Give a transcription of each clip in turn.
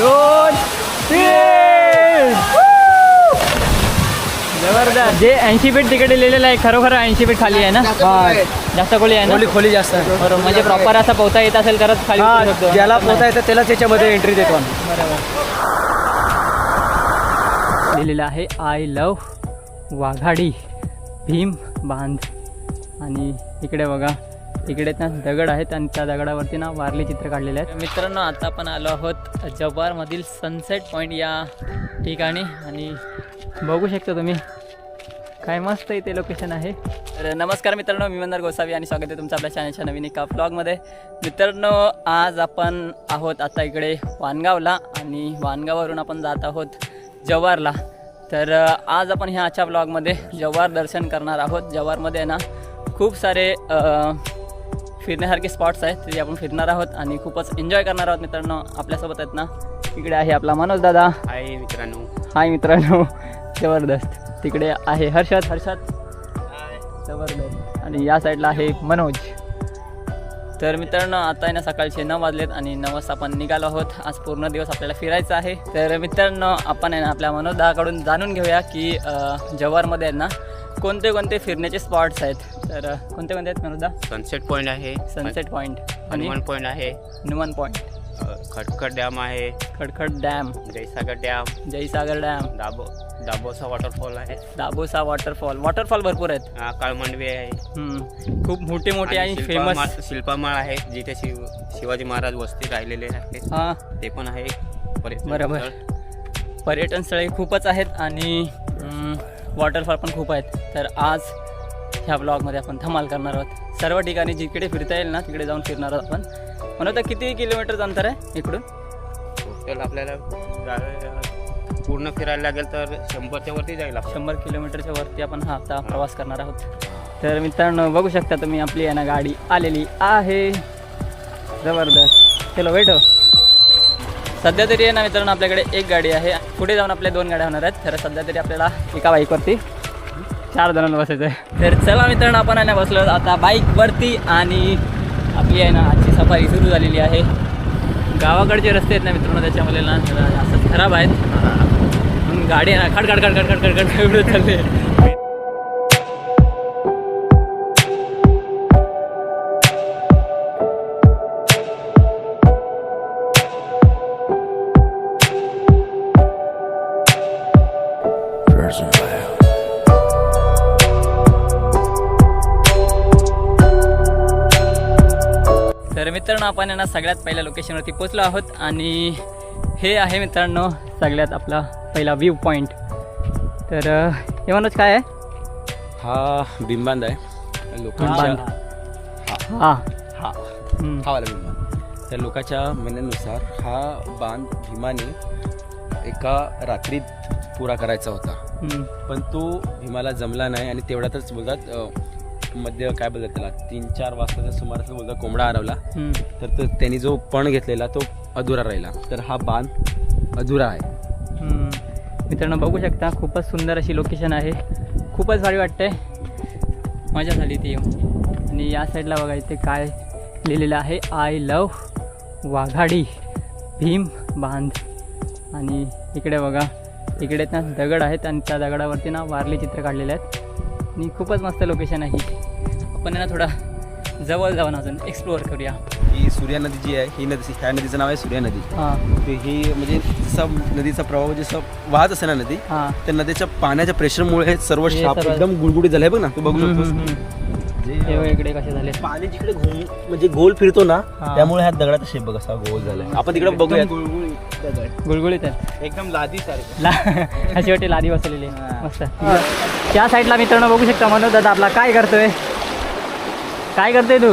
दोन तीन. जबरदस्त. जे ऐंशी फीट तिकडे लिहिलेलं आहे खरोखर ऐंशी फीट खाली आहे ना? जास्त खोली आहे. ना? खोली खोली जास्त आहे. बरोबर. म्हणजे प्रॉपर असा पोहता येत असेल तरच खाली उतरू शकतो. ज्याला पोहता येतं त्यालाच त्याच्यामध्ये एंट्री देतो आम्ही. लिहिलेलं आहे आय लव वाघाडी भीम बांध. आणि इकडे बघा इकडे ना दगड आहेत आणि त्या दगडावरती ना वारली चित्र काढलेले आहेत. मित्रांनो आता आपण आलो आहोत जव्हारमधील सनसेट पॉईंट या ठिकाणी आणि बघू शकता तुम्ही काय मस्त इथे लोकेशन आहे. तर नमस्कार मित्रांनो मी मंदार गोसावी आणि स्वागत आहे तुमचं आपल्या चॅनलच्या नवीन एका ब्लॉगमध्ये मित्रांनो आज आपण आहोत आता इकडे वानगावला आणि वानगाववरून आपण जात आहोत जव्हारला. तर आज आपण ह्या आजच्या ब्लॉगमध्ये जव्हार दर्शन करणार आहोत. जव्हारमध्ये ना खूप सारे फिरण्यासारखे स्पॉट्स आहेत ते आपण फिरणार आहोत आणि खूपच एन्जॉय करणार आहोत मित्रांनो. आपल्यासोबत आहेत ना इकडे आहे आपला मनोज दादा. हाय मित्रांनो. हाय मित्रांनो. जबरदस्त. तिकडे आहे हर्षद. हर्षद. जबरदस्त. आणि या साईडला आहे मनोज. तर मित्रांनो आता आहे ना सकाळचे नऊ वाजलेत आणि नऊ वाजता आपण निघालो आहोत. आज पूर्ण दिवस आपल्याला फिरायचं आहे. तर मित्रांनो आपण आहे ना आपल्या मनोज दादाकडून जाणून घेऊया की जव्हारमध्ये आहेत ना कोणते कोणते फिरण्याचे स्पॉट्स आहेत? तर कोणते कोणते आहेत मनोज दा सनसेट पॉईंट आहे. सनसेट पॉईंट हनुमान पॉईंट आहे. हनुमान पॉईंट खटखट डॅम आहे. Khadkhad dam. Jaysagar dam. Jaysagar dam. दाबो दाबोसा वॉटरफॉल आहे. दाबोसा वॉटरफॉल. वॉटरफॉल भरपूर आहेत. काळमांडवी आहे. खूप मोठे मोठे आणि फेमस शिल्पामाळ आहे जिथे शिव शिवाजी महाराज वस्ती राहिलेले आहेत. हां. ते पण आहे. बरोबर. पर्यटन स्थळे खूपच आहेत आणि वॉटरफॉल पण खूप आहेत. तर आज ह्या ब्लॉगमध्ये आपण धमाल करणार आहोत. सर्व ठिकाणी जिकडे फिरता येईल ना तिकडे जाऊन फिरणार आहोत आपण. म्हणून तर किती किलोमीटरचं अंतर आहे इकडून? टोटल आपल्याला पूर्ण फिरायला लागेल तर शंभरच्या वरती जाईल. शंभर किलोमीटरच्या वरती आपण हा आता प्रवास करणार आहोत. तर मित्रांनो बघू शकता तुम्ही आपली आहे ना गाडी आलेली आहे. जबरदस्त. चलो वेट सध्या तरी आहे ना मित्रांनो आपल्याकडे एक गाडी आहे. पुढे जाऊन आपल्या दोन गाड्या होणार आहेत. तर सध्या तरी आपल्याला एका बाईकवरती चार जणांना बसायचं आहे. तर चला मित्रांनो आपण आहे ना बसलो. आता बाईकवरती आणि आपली आहे ना आजची सफारी सुरू झालेली आहे. गावाकडचे रस्ते आहेत ना मित्रांनो त्याच्यामुळे ना असं खराब आहेत. गाडी आहे ना खड खड खड खड खड खड चालले मित्रांनो आपण आहे ना सगळ्यात पहिल्या लोकेशनवरती पोचलो आहोत आणि हे आहे मित्रांनो सगळ्यात आपला पहिला व्ह्यू पॉईंट तर हे मनोज काय आहे? हा बिंबांद आहे. लोकांच्या बांध. हा. हा. हा. वाला बिंबांद त्या लोकांच्या म्हणण्यानुसार हा बांध भीमाने एका रात्रीत पुरा करायचा होता. पण तो भीमाला जमला नाही आणि तेवढ्यातच बोलतात मध्य काय बोलतात त्याला? तीन चार वाजताच्या सुमारास बोलतात कोंबडा हरवला. तर तो त्यांनी जो पण घेतलेला तो अधुरा राहिला. तर हा बांध अधुरा आहे. हम्म. मित्रांनो बघू शकता खूपच सुंदर अशी लोकेशन आहे. खूपच भारी वाटते मजा झाली ती. येऊन आणि या साईडला बघा इथे काय लिहिलेलं आहे? आय लव वाघाडी भीम बांध. आणि इकडे बघा इकडे ना दगड आहेत आणि त्या दगडावरती ना वारली चित्र काढलेले आहेत. आणि खूपच मस्त लोकेशन आहे. आपण आहे ना थोडा जवळ जाऊन अजून एक्सप्लोअर करूया. ही सूर्या नदी जी आहे ही नदी ह्या नदीचं नाव आहे सूर्या नदी. हां. ते ही म्हणजे जसा नदीचा प्रवाह जसं वाहत असे ना नदी हां. त्या नदीच्या पाण्याच्या प्रेशरमुळे सर्व शाप एकदम गुळगुळीत झाले. बघ ना तू बघू शकतोस. हे इकडे कसे झाले. पाणी जिकडे म्हणजे गोल फिरतो ना. त्यामुळे ह्या दगडाचा शेप बघ असा गोल झालाय. आपण तिकडे बघूया गुळगुळीत आहेत एकदम लादी सारखं. ला अशी वाटते लादी बसवलेली आहे. मस्त. त्या साईडला मित्रांनो बघू शकता मनोज दादा आपला काय करतोय? काय करतोय तू?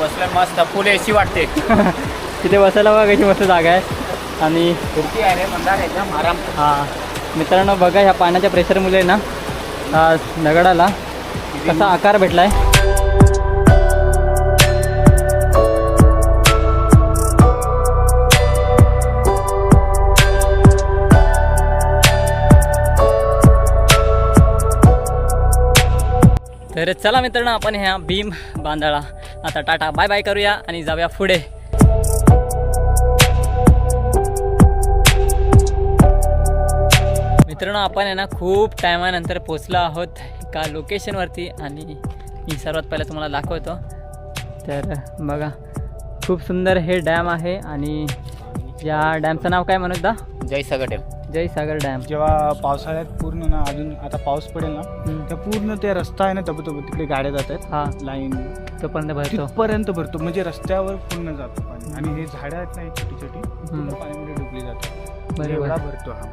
बसल्या मस्त. फुल एसी वाटते. तिथे बसायला बघा कशी मस्त जागा आहे. आणि खुर्ची आहे रे मंदार एकदम आराम. हा. मित्रांनो बघा ह्या पाण्याच्या प्रेशरमुळे ना दगडाला कसा आकार भेटलाय. तर चला मित्रांनो आपण ह्या भीम बांधाळा. आता टाटा बाय बाय करूया आणि जाऊया पुढे. मित्रांनो आपण आहे ना खूप टायमानंतर पोचलो आहोत एका लोकेशनवरती आणि मी सर्वात पहिले तुम्हाला दाखवतो. तर बघा खूप सुंदर हे डॅम आहे आणि या डॅमचं नाव काय म्हणत दा जयसागर डॅम जय सागर डॅम. जेव्हा पावसाळ्यात पूर्ण ना अजून आता पाऊस पडेल ना. तर पूर्ण ते रस्ता आहे ना तबतब तिकडे गाड्या जात आहेत. हा. लाईन तोपर्यंत भरतो. तिथपर्यंत भरतो म्हणजे रस्त्यावर पूर्ण जातो पाणी. आणि हे झाडं आहेत ना छोटी छोटी पूर्ण पाण्यामध्ये डुबली बरोबर. एवढा भरतो हा.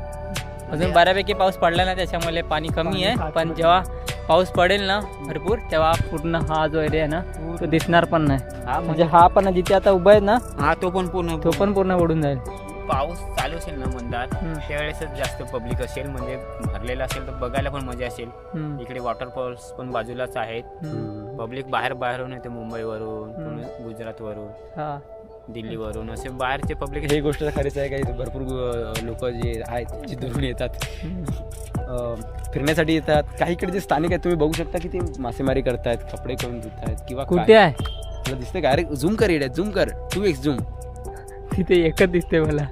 अजून बऱ्यापैकी पाऊस पडला ना त्याच्यामुळे पाणी कमी आहे. पण जेव्हा पाऊस पडेल ना भरपूर तेव्हा पूर्ण हा जो एरिया आहे ना तो दिसणार पण नाही. हा म्हणजे हा पण जिथे आता उभा आहे ना हा तो पण पूर्ण तो पण पूर्ण उडून जाईल. पाऊस चालू असेल ना मंदार हम्म. त्यावेळेसच जास्त पब्लिक असेल. म्हणजे भरलेलं असेल तर बघायला पण मजा असेल. इकडे वॉटरफॉल्स पण बाजूलाच आहेत. पब्लिक बाहेर बाहेरून येते मुंबईवरून गुजरातवरून हा. दिल्लीवरून. असे बाहेरचे पब्लिक ही गोष्ट तर खरीच आहे का इथे भरपूर लोक जे आहेत जे दुरून येतात फिरण्यासाठी येतात. काही इकडे जे स्थानिक आहेत तुम्ही बघू शकता की ते मासेमारी करतायत कपडे करून धुत आहेत किंवा कुठे काय. आहे? मला दिसतंय का? अरे झूम कर इकडे झूम कर. टू एक्स झूम तिथे एकच दिसते मला.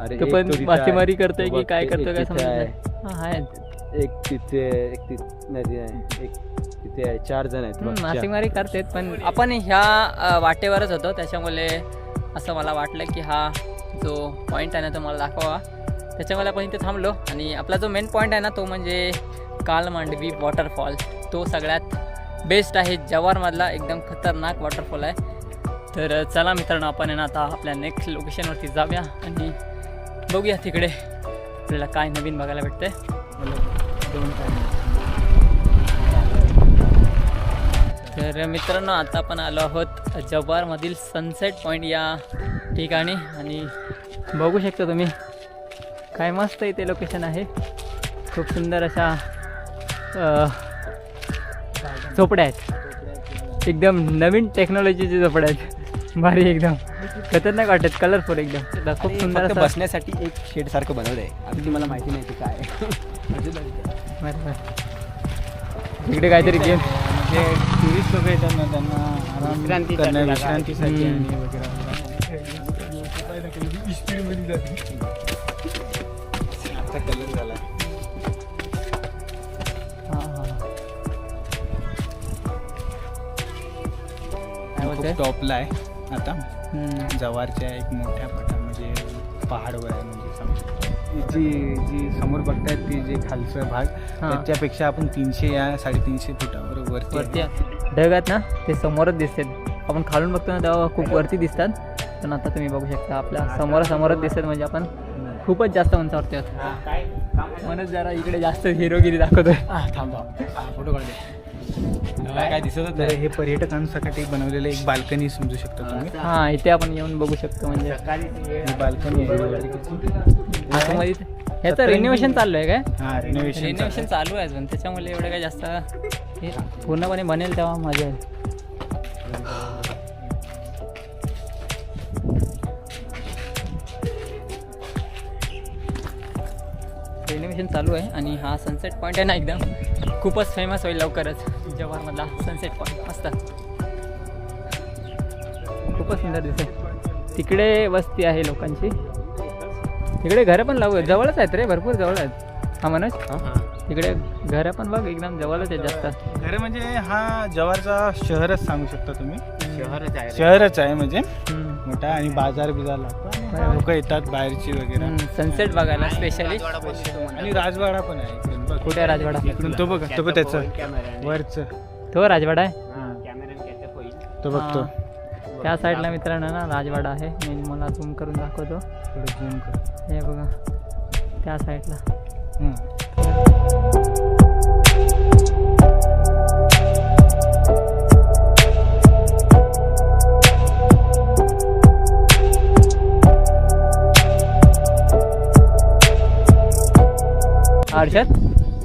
अरे तो पण मासेमारी. करतोय की काय करतोय काय समजत हा, एक तिथे एक तिथे नाही आहे. एक तिथे आहे. चार जण आहेत. मासेमारी करतेत पण आपण ह्या वाटेवरच होतो. त्याच्यामुळे असं मला वाटलं की हा जो पॉईंट आहे ना तो मला दाखवा. त्याच्यामुळे आपण इथे थांबलो आणि आपला जो मेन पॉईंट आहे ना तो म्हणजे काल मांडवी वॉटरफॉल तो सगळ्यात बेस्ट आहे. जवारमधला एकदम खतरनाक वॉटरफॉल आहे. तर चला मित्रांनो आपण आहे ना आता आपल्या नेक्स्ट लोकेशनवरती जाऊया आणि बघूया तिकडे. आपल्याला काय नवीन बघायला भेटते दोन तर मित्रांनो आता आपण आलो आहोत जव्हारमधील सनसेट पॉईंट या ठिकाणी आणि बघू शकता तुम्ही काय मस्त इथे लोकेशन आहे. खूप सुंदर अशा झोपड्या आहेत. एकदम नवीन टेक्नॉलॉजीचे झोपड्या आहेत. भारी एकदम. खतरनाक वाटत कलरफुल एकदम. खूप सुंदर असं बसण्यासाठी एक शेड सारखं बनवलं आहे. अगदी मला माहिती नाही ते काय. इकडे काहीतरी गेम. जे टुरिस्ट लोक येतात ना त्यांना आराम विश्रांतीसाठी. आणि वगैरे. आता कलर झाला. हां हां. टॉपला आहे. आता. जवारच्या एक मोठ्या पटा म्हणजे पहाडवर आहे म्हणजे जी जी समोर बघतायत ती जे खालचा भाग. त्याच्यापेक्षा आपण तीनशे या साडेतीनशे फुटावर वरती वरती आहे. ढग आहेत ना ते समोरच दिसतात. आपण खालून बघतो ना तेव्हा खूप वरती दिसतात. पण आता तुम्ही बघू शकता आपल्या समोरासमोरच दिसतात म्हणजे आपण खूपच जास्त उंचावरती आहोत. म्हणून जरा इकडे जास्त हिरोगिरी दाखवतोय. थांबा फोटो काढले मला काय दिसतच तर नाही. हे पर्यटकांसाठी बनवलेलं एक बाल्कनी समजू शकता तुम्ही. हां इथे आपण येऊन बघू शकतो म्हणजे. ही बाल्कनी आहे. वरती किती? आतमध्ये ह्याचं रिनोव्हेशन चालू आहे काय? हा रिनोव्हेशन रिनोव्हेशन चालू आहे. अजून. त्याच्यामुळे एवढं काय जास्त हे पूर्णपणे बनेल तेव्हा मजा येईल. रिनोव्हेशन चालू आहे आणि हा सनसेट पॉईंट आहे ना एकदम. खूपच फेमस होईल लवकरच. जव्हारमधला सनसेट पॉईंट मस्त. खूपच सुंदर दिसेल तिकडे वस्ती आहे लोकांची. तिकडे घरं पण लावू जवळच आहेत रे भरपूर जवळ आहेत. हा मनोज? तिकडे घरं पण बघ एकदम जवळच आहेत जास्त. घर म्हणजे हा जवारचा शहरच सांगू शकता तुम्ही. शहरच आहे. शहरच आहे म्हणजे. मोठा आणि बाजार बिजार लागतो लोक येतात बाहेरची वगैरे. सनसेट बघायला स्पेशली दिसतो. आणि राजवाडा पण आहे. कुठे आहे राजवाडा? इकडून तो बघ तो बघ त्याचं. वरच. तो राजवाडा आहे? तो बघतो. त्या साईडला मित्रांनो ना राजवाडा आहे. मी मला झूम करून दाखवतो. थोडं झूम कर. हे बघा. त्या साईडला. हर्षद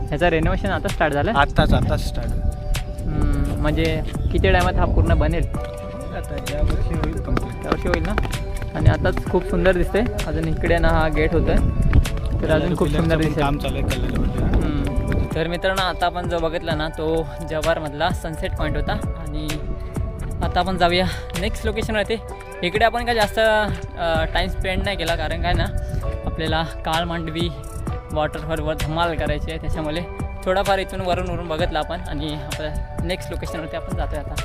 ह्याचं रेनोव्हेशन आता स्टार्ट झालं? आत्ताच आताच स्टार्ट म्हणजे किती टायमात हा पूर्ण बनेल? आता वर्षी होईल कंप्लीट त्यावर्षी होईल ना? आणि आताच खूप सुंदर दिसते अजून इकडे ना हा गेट होतोय. तर अजून खूप सुंदर दिसेल काम चालू आहे. तर मित्रांनो आता आपण जो बघितला ना तो जव्हारमधला सनसेट पॉईंट होता. आणि आता आपण जाऊया नेक्स्ट लोकेशनवरती इकडे आपण काय जास्त टाईम स्पेंड नाही केला कारण काय ना आपल्याला काळ मांडवी वॉटरफॉलवर धमाल करायची आहे. त्याच्यामुळे थोडाफार इथून वरून वरून बघितलं आपण आणि आपल्या नेक्स्ट लोकेशनवरती आपण जातोय आता.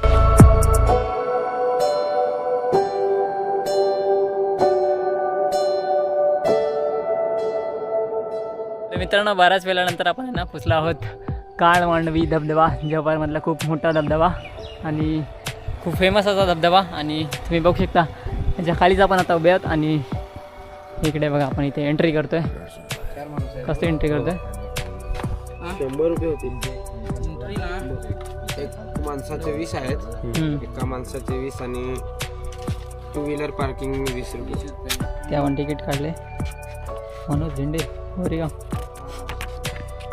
मित्रांनो बऱ्याच वेळानंतर आपण आहे ना पुसला आहोत. काळ मांडवी धबधबा जपानमधला खूप मोठा धबधबा आणि खूप फेमस असा धबधबा आणि तुम्ही बघू शकता. त्याच्या खालीच आपण आता उभे आहोत आणि इकडे बघा आपण इथे एंट्री करतो आहे कसं एंट्री करतोय? शंभर रुपये होतील एक माणसाचे वीस आहेत. हम्म. एका माणसाचे वीस आणि टू व्हीलर पार्किंग वीस रुपये. ते आपण तिकीट काढले. मनोज झेंडे गोरेगाव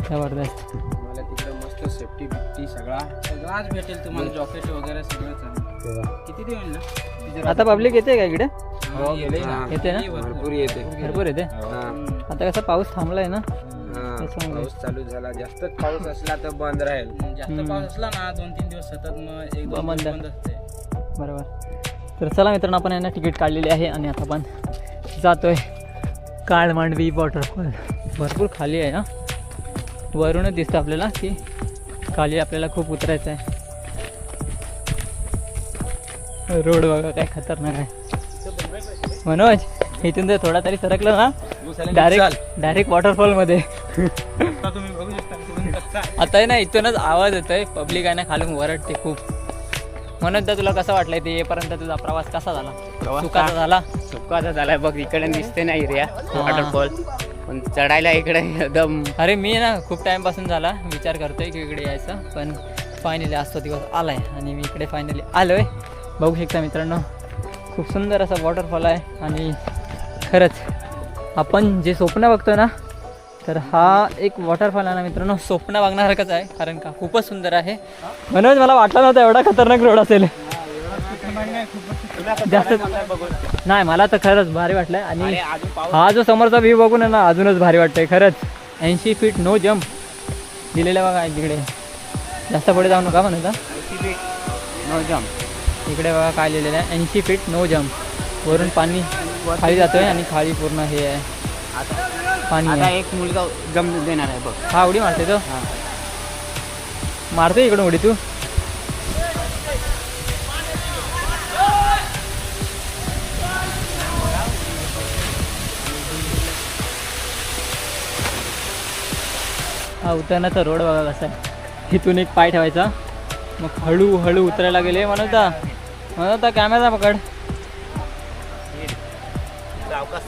जबरदस्त. मला तिकडे मस्त सेफ्टी बिफ्टी सगळा. सगळाच भेटेल तुम्हाला जॉकेट वगैरे सगळं किती देईल ना? आता पब्लिक येते का इकडे? हो गेले येते ना? भरपूर येते. भरपूर येते? हा. आता कसा पाऊस थांबलाय ना हा. त्याच्यामुळे. पाऊस चालू झाला जास्त पाऊस असला तर बंद राहील जास्त. पाऊस असला ना दोन तीन दिवस सतत मग एक दोन बंद. दिवस बंद असते बरोबर तर चला मित्रांनो आपण यांना तिकीट काढलेली आहे आणि आता आपण जातोय काळ मांडवी वॉटरफॉल भरपूर खाली आहे ना वरूनच दिसतं आपल्याला की खाली आपल्याला खूप उतरायचं आहे रोड बघा काय खतरनाक आहे मनोज इथून जर थोडा तरी सरकलं ना डायरेक्ट डायरेक्ट वॉटरफॉलमध्ये तुम्ही बघू शकता तिकडून कच्चा आता आहे ना इथूनच आवाज येतोय. पब्लिक आहे ना खालून वरडते खूप. म्हणून तर तुला कसं वाटलंय ते येईपर्यंत तुझा प्रवास कसा झाला? प्रवास सुखाचा का? झाला? सुकाचा झालाय. बघ इकडे दिसते ना एरिया. वॉटरफॉल पण चढायला इकडे एकदम अरे मी ना खूप टाईमपासून झाला. विचार करतोय की इकडे यायचा. पण फायनली आज तो दिवस आलाय आणि मी इकडे फायनली आलोय. बघू शकता मित्रांनो. खूप सुंदर असा वॉटरफॉल आहे आणि खरंच आपण जे स्वप्न बघतो ना तर हा एक वॉटरफॉल आहे ना मित्रांनो. स्वप्न बघण्यासारखंच आहे कारण का खूपच सुंदर आहे. मनोज मला वाटलं नव्हतं एवढा खतरनाक रोड असेल. जास्त नाही मला तर खरंच भारी वाटलंय. आणि हा जो समोरचा व्ह्यू बघून ना अजूनच भारी वाटतंय खरंच. ऐंशी फीट नो जम्प दिलेलं बघा तिकडे जास्त पुढे जाऊ नका म्हणत. नो जम इकडे बघा काय लिहिलेलं आहे. ऐंशी फीट नो जम्प वरून पाणी. खाली जातोय आणि खाली पूर्ण हे आहे. पाणी आता एक मुलगा जम देणार आहे बघ. हा उडी मारते तो. मारतोय इकडून उडी तू. हा उतरण्याचा रोड बघा कसा आहे. इथून एक पाय ठेवायचा. मग हळू हळू उतरायला गेले म्हणता म्हणता कॅमेरा पकड.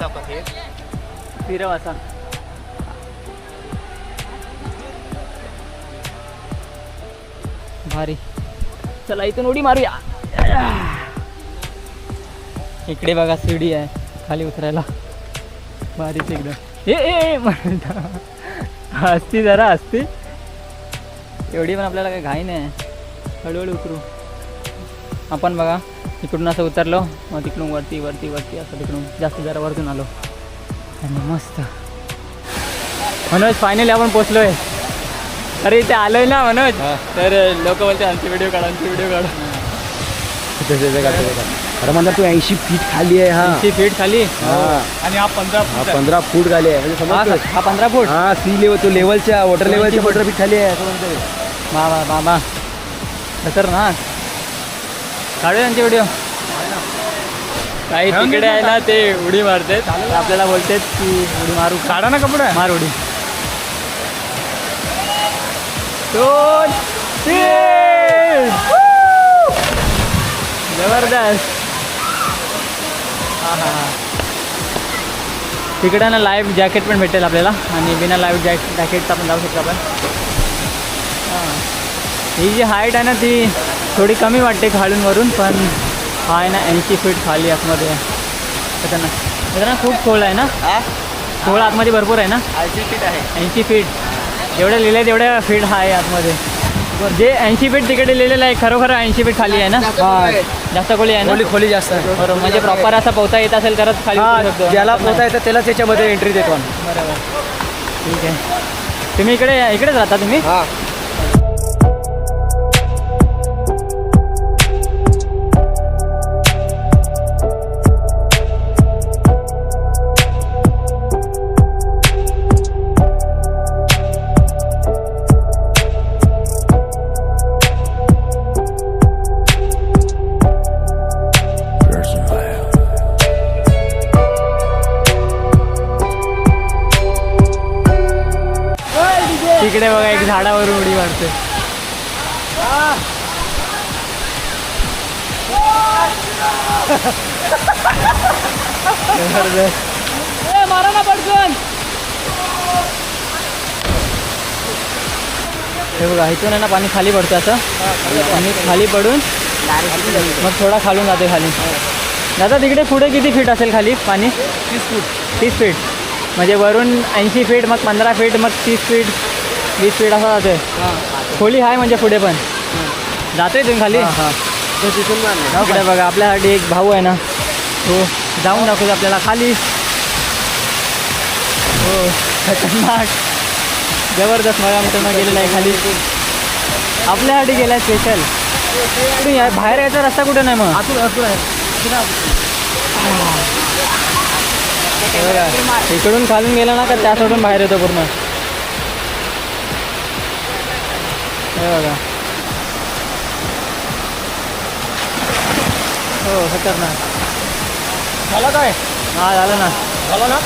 सावकाश सावकाश फिरव असा भारी. चला इथून उडी मारूया. इकडे बघा शिडी आहे. खाली उतरायला. भारीच एकदम ए ए म्हणता हसती जरा हसती. एवढी पण आपल्याला काही घाई नाही. हळूहळू उतरू. आपण बघा इकडून असं उतरलो मग तिकडून वरती वरती वरती असं तिकडून जास्त जरा वरतून आलो. आणि मस्त. मनोज फायनली आपण पोचलोय अरे इथे आलोय ना मनोज? तर लोक बोलते आमची व्हिडिओ काढा आमची व्हिडिओ काढा. अरे म्हणता तू ऐंशी फीट खाली आहे हा. ती फीट खाली? हा. आणि हा पंधरा हा पंधरा फूट खाली आहे. म्हणजे हा? हा पंधरा फूट हा सी लेवल तो लेवलच्या वॉटर लेवलच्या पंधरा फीट खाली आहे बाबा बाबा खतरनाक. काढूया त्यांची व्हिडिओ काही तिकडे आहे ना ते उडी मारतात. आपल्याला बोलतात की उडी मारू. काढा ना कपडे. मार उडी. दोन तीन. Woo! जबरदस्त. हा हा हा तिकडे ना लाईव्ह जॅकेट पण भेटेल आपल्याला. आणि बिना लाईव्ह जॅक जॅकेटचा पण जाऊ शकतो आपण. ही. जी हाईट आहे ना ती थोडी कमी वाटते खालून वरून पण हा आहे ना ऐंशी फीट खाली आतमध्ये. त्याच्यानं त्याच्यानं खूप खोल आहे ना? खोल आतमध्ये भरपूर आहे ना? ऐंशी फीट आहे. ऐंशी फीट जेवढे लिहिले तेवढ्या फीट हा आहे आतमध्ये. जे ऐंशी फीट तिकडे लिहिलेलं आहे खरोखर ऐंशी फीट खाली आहे ना? जास्त खोली आहे. ना? खोली जास्त बरोबर म्हणजे प्रॉपर असा पोहता येत असेल तरच खाली ज्याला पोहता येतं त्यालाच याच्यामध्ये एंट्री देतो बरोबर. ठीक आहे. तुम्ही इकडे इकडेच राहता तुम्ही? इकडे बघा एक झाडावरून उडी मारते मारा ना पटकन. हे बघा इथून आहे ना पाणी खाली पडतं असं आणि खाली पडून मग थोडा खालून जाते खाली. दादा तिकडे पुढे किती फीट असेल खाली पाणी? तीस फूट तीस फीट म्हणजे वरून ऐंशी फीट मग पंधरा फीट मग तीस फीट वीस फीट असं जाते खोली आहे म्हणजे पुढे पण. जातोय तुम्ही खाली? इकडे बघा आपल्यासाठी एक भाऊ आहे ना. तो जाऊन दाखवतो आपल्याला खाली. हो. खतरनाक. जबरदस्त मला मित्रांनो गेलेला आहे खाली. आपल्यासाठी गेला आहे स्पेशल या बाहेर यायचा रस्ता कुठे नाही मग? हे बघा, इकडून खालून गेला ना का त्या सोडून बाहेर येतो पूर्ण. हे बघा. हो खतरनाक. झालं काय? हा झालं ना. झालं ना?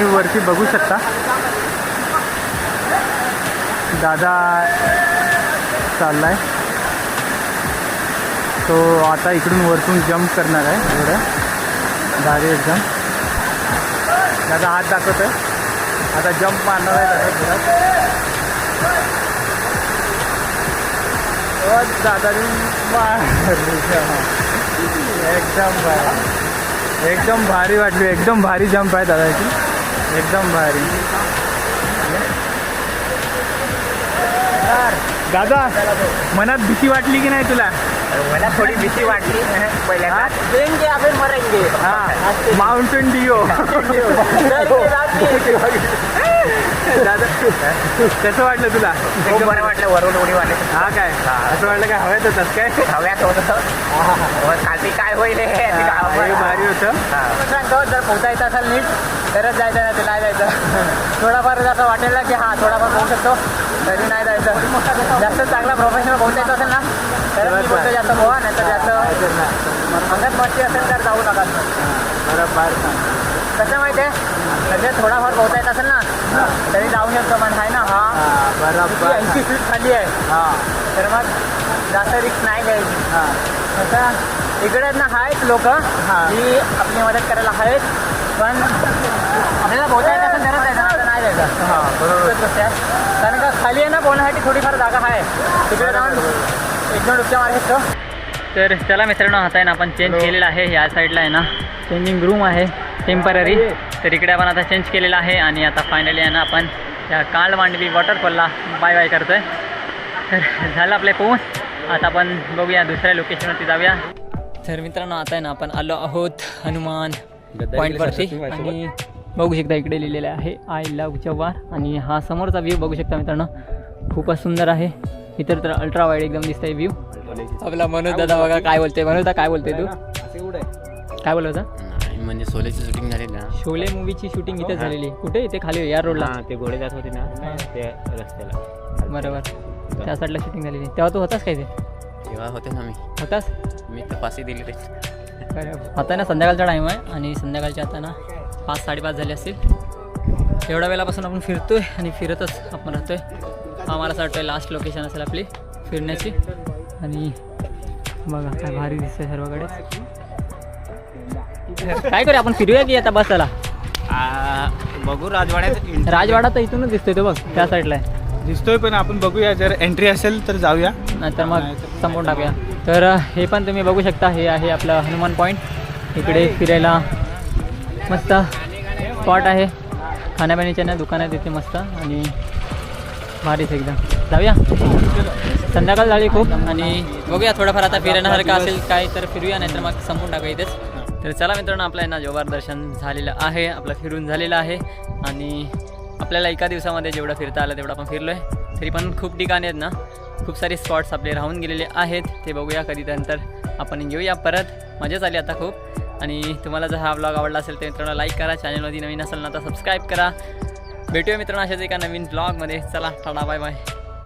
तुम्ही वरती बघू शकता. दादा चाललाय. तो आता इकडून वरतून जम्प करणार आहे. एवढं. भारी एकदम दादा हात आहे आता जम्प मारणार आहे दादा पुढं. दादा एकदम एकदम भारी वाटली. एकदम भारी जम्प आहे दादाची एकदम भारी. दादा मनात भीती वाटली की नाही तुला? मला थोडी भीती वाटली. पहिल्यांदा. देंगे आपण मरेंगे. हा. माउंटेन डिओ दादा कसं वाटलं तुला? खूप बरं वाटलं वरून उडी वाटले हा काय? असं वाटलं काय हव्यात होतात काय? हव्यात होतं. खाली काय होईल हे. भारी होतं. सांगतो जर पोहता येत असेल नीट तरच जायचं नाही तर नाही जायचं. थोडाफार असं वाटेल ना की हा थोडाफार पोहू शकतो तरी नाही जायचं. जास्त चांगला प्रोफेशनल पोहता येत असेल ना तर जास्त पोहा नाही तर जास्त अंगात मस्ती असेल तर जाऊ नका. बरोबर कसं माहिती आहे म्हणजे थोडाफार पोहता येत असेल ना तरी जाऊ शकतो पण आहे ना. हा बरोबर. ऐंशी फीट खाली आहे. हा. तर मग जास्त रिस्क नाही घ्यायची हा. आता इकडे आहेत ना आहेत लोक. की आपली मदत करायला आहेत पण आपल्याला पोहता येत असेल तरच जायचं नाही जायचं हा बरोबर. आहे. कारण का खाली आहे ना पोहण्यासाठी थोडीफार जागा आहे तिकडे जाऊन एक दोन डुबक्या मारू शकतो तर चला मित्रांनो आता आहे ना आपण चेंज केलेला आहे. या साईडला आहे ना चेंजिंग रूम आहे. टेंपररी तर इकडे आपण आता चेंज केलेला आहे आणि आता फायनली आहे ना आपण या काळ मांडवी वॉटरफॉलला बाय बाय करतोय. तर झालं आपले पोहून. आता आपण बघूया दुसऱ्या लोकेशनवरती जाऊया. तर मित्रांनो आता आहे ना आपण आलो आहोत हनुमान पॉईंटवरती आणि बघू शकता इकडे लिहिलेलं आहे आय लव्ह जव्हार आणि हा समोरचा व्ह्यू बघू शकता मित्रांनो. खूपच सुंदर आहे. इतर तर अल्ट्रा वाईड एकदम दिसतंय व्ह्यू आपला मनोज दादा बघा काय बोलते मनोज दादा काय बोलते तू? काय बोलत होता? म्हणजे सोलेची शूटिंग झाली ना. शोले मूवीची शूटिंग इथे झालेली. कुठे इथे खाली या रोडला ते घोडे जात होते ना ते रस्त्याला. बरोबर. त्या साईडला शूटिंग झालेली. तेव्हा तू होतास काय ते? तेव्हा होते ना मी. होतास? मी तपासी दिली रे बरं. आता ना संध्याकाळचा टाईम आहे आणि संध्याकाळचे आता ना पाच साडेपाच झाले असतील. एवढ्या वेळापासून आपण फिरतोय आणि फिरतच आपण राहतोय. हा मला असं वाटतं लास्ट लोकेशन असेल आपली फिरण्याची. आणि बघा काय भारी दिसतंय सर्वकडे काय करूया आपण फिरूया की आता बसायला? बघू राजवाड्यात राजवाडा तर इथूनच दिसतोय तो बघ त्या साईडला आहे. दिसतोय पण आपण बघूया जर एंट्री असेल तर जाऊया. नाहीतर मग संपवून टाकूया. तर हे पण तुम्ही बघू शकता हे आहे आपलं हनुमान पॉईंट इकडे फिरायला मस्त स्पॉट आहे. खाण्यापिण्याच्या ना दुकान आहे तिथे मस्त आणि भारीच एकदम. जाऊया. संध्याकाळ झाली खूप आणि बघूया थोडंफार आता फिरण्यासारखं असेल काय तर फिरूया नाही तर मग संपून टाकूया इथेच. तर चला मित्रांनो आपलं यांना ना जोबार दर्शन झालेलं आहे आपलं फिरून झालेलं आहे. आणि आपल्याला एका दिवसामध्ये जेवढं फिरता आलं तेवढं आपण फिरलो आहे तरी पण खूप ठिकाणी आहेत ना खूप सारे स्पॉट्स आपले राहून गेलेले आहेत. ते बघूया कधी नंतर आपण येऊया परत. मजाच आली आता खूप. आणि तुम्हाला जर हा ब्लॉग आवडला असेल तर मित्रांनो लाईक करा. चॅनलमध्ये नवीन असेल ना तर सबस्क्राईब करा. भेटूया मित्रांनो अशाच एका नवीन ब्लॉगमध्ये चला टाटा बाय बाय